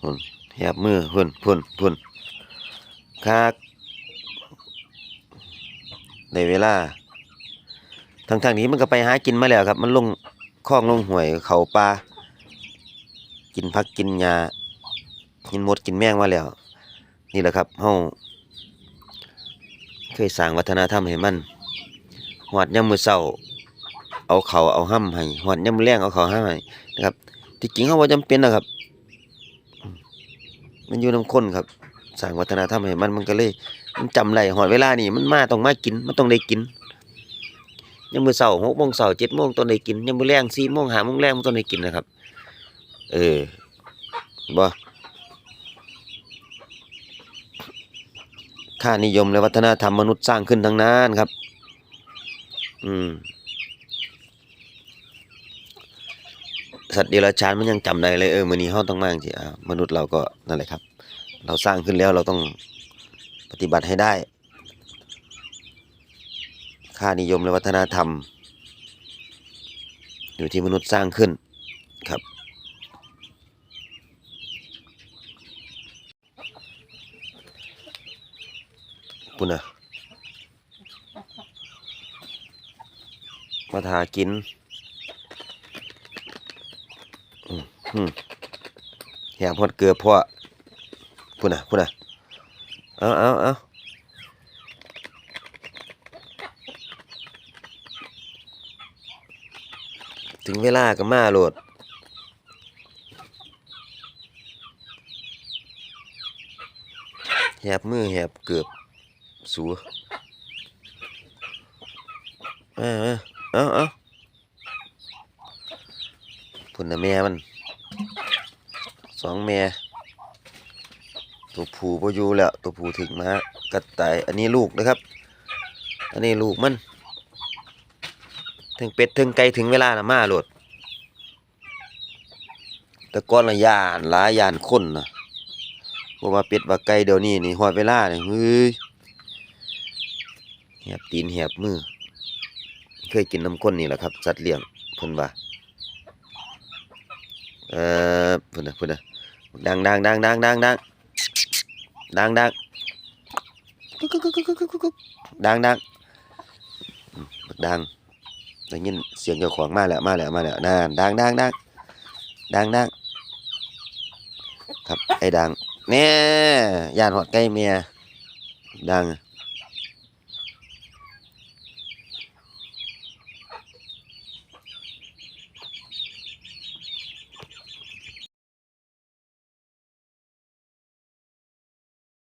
พุ่นแหบมือพุ่นพุ่นพุ่นคักในเวลาทางทางนี้มันก็ไปหากินมาแล้วครับ มันลงคลองลงห้วยเขาปลากินพักกินหญ้ากินมดกินแมงมาแล้ว นี่แหละครับเฮาเคยสร้างวัฒนธรรมให้มันหอดยามมื้อเช้าเอาเขาเอาห้ำให้หอดยามมื้อแลงเอาเขาห้ำให้นะครับที่จริงเฮาบ่จำเป็นนะครับ มันอยู่น้ำคนครับสร้างวัฒนธรรมให้มันมันก็เลย มันจำได้หอดเวลานี่มันมาต้องมากินมันต้องได้กินยามมื้อเช้า6โมงเช้า7โมงต้องได้กินยามมื้อแลง4โมง5โมงแลงต้องได้กินนะครับ เออบ่ค่านิยมและวัฒนธรรมมนุษย์สร้างขึ้นทั้งนั้นครับ อืม สัตว์เดรัจฉานมันยังจำได้เลยเออมือนี้เฮาต้องมาจังซี่อ่ามนุษย์เราก็นั่นแหละครับ เราสร้างขึ้นแล้วเราต้องปฏิบัติให้ได้ ค่านิยมและวัฒนธรรม อยู่ที่มนุษย์สร้างขึ้นครับปุ่นนะมาทากิน อืมแหมพอดเกลือพ่อพุ่นน่ะพุ่นน่ะเอาเอาเอาถึงเวลาก็มาโหลดแหบมือแหบเกือบสูเอาเอาเอาพุ่นน่ะแม่มัน สองแม่ ตัวผู้พอยู่แล้วตัวผู้ถึงมากระต่ายอันนี้ลูกนะครับ อันนี้ลูกมัน ถึงเป็ดถึงไก่ถึงเวลานะมาโหลดแต่ก่อนละยานหลายยานคนนะบ่ว่าเป็ดว่าไก่เดี๋ยวนี้นี่ฮอดเวลาเนี่ยเฮ้ยแหบตีนแหบมือ เคยกินน้ำข้นนี่แหละครับสัตว์เลี้ยงเพิ่นว่า เออพุ่นน่ะพุ่นนะดังดังดังดังดังดังดังดังกุ๊กกุ๊กกุ๊กกุ๊กกุ๊กกุ๊กกุ๊กดังดังดังได้ยินเสียงเจ้าของมาแล้วมาแล้วมาแล้วนั่นดังดังดังดังดังครับไอ้ดังแน่ย่านหอดใกล้เมียดัง